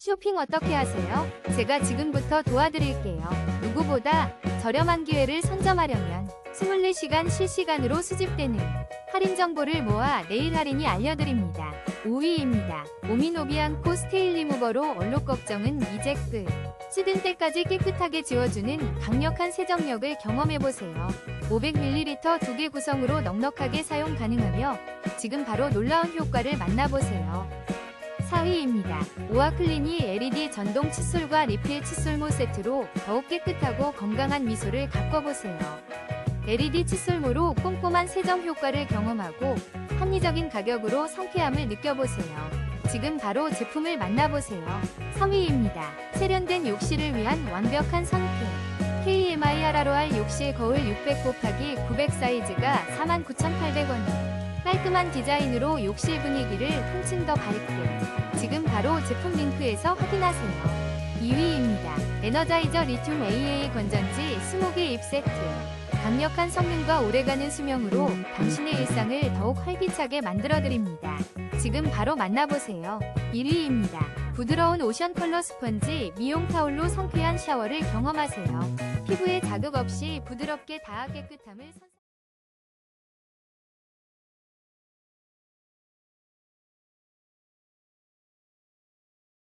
쇼핑 어떻게 하세요? 제가 지금부터 도와드릴게요. 누구보다 저렴한 기회를 선점하려면 24시간 실시간으로 수집되는 할인 정보를 모아 내일 할인이 알려드립니다. 5위입니다. 오미노비앙코 스테일 리무버로 얼룩 걱정은 이제 끝. 시든 때까지 깨끗하게 지워주는 강력한 세정력을 경험해보세요. 500ml 2개 구성으로 넉넉하게 사용 가능하며 지금 바로 놀라운 효과를 만나보세요. 4위입니다. 오아클린이 LED 전동 칫솔과 리필 칫솔모 세트로 더욱 깨끗하고 건강한 미소를 가꿔보세요. LED 칫솔모로 꼼꼼한 세정 효과를 경험하고 합리적인 가격으로 상쾌함을 느껴보세요. 지금 바로 제품을 만나보세요. 3위입니다. 세련된 욕실을 위한 완벽한 선택. KMI 아라로알 욕실 거울 600 곱하기 900 사이즈가 49,800원. 깔끔한 디자인으로 욕실 분위기를 한층 더 밝게. 지금 바로 제품 링크에서 확인하세요. 2위입니다. 에너자이저 리튬 AA 건전지 20개 입 세트. 강력한 성능과 오래가는 수명으로 당신의 일상을 더욱 활기차게 만들어드립니다. 지금 바로 만나보세요. 1위입니다. 부드러운 오션 컬러 스펀지 미용 타올로 상쾌한 샤워를 경험하세요. 피부에 자극 없이 부드럽게 다 깨끗함을 선...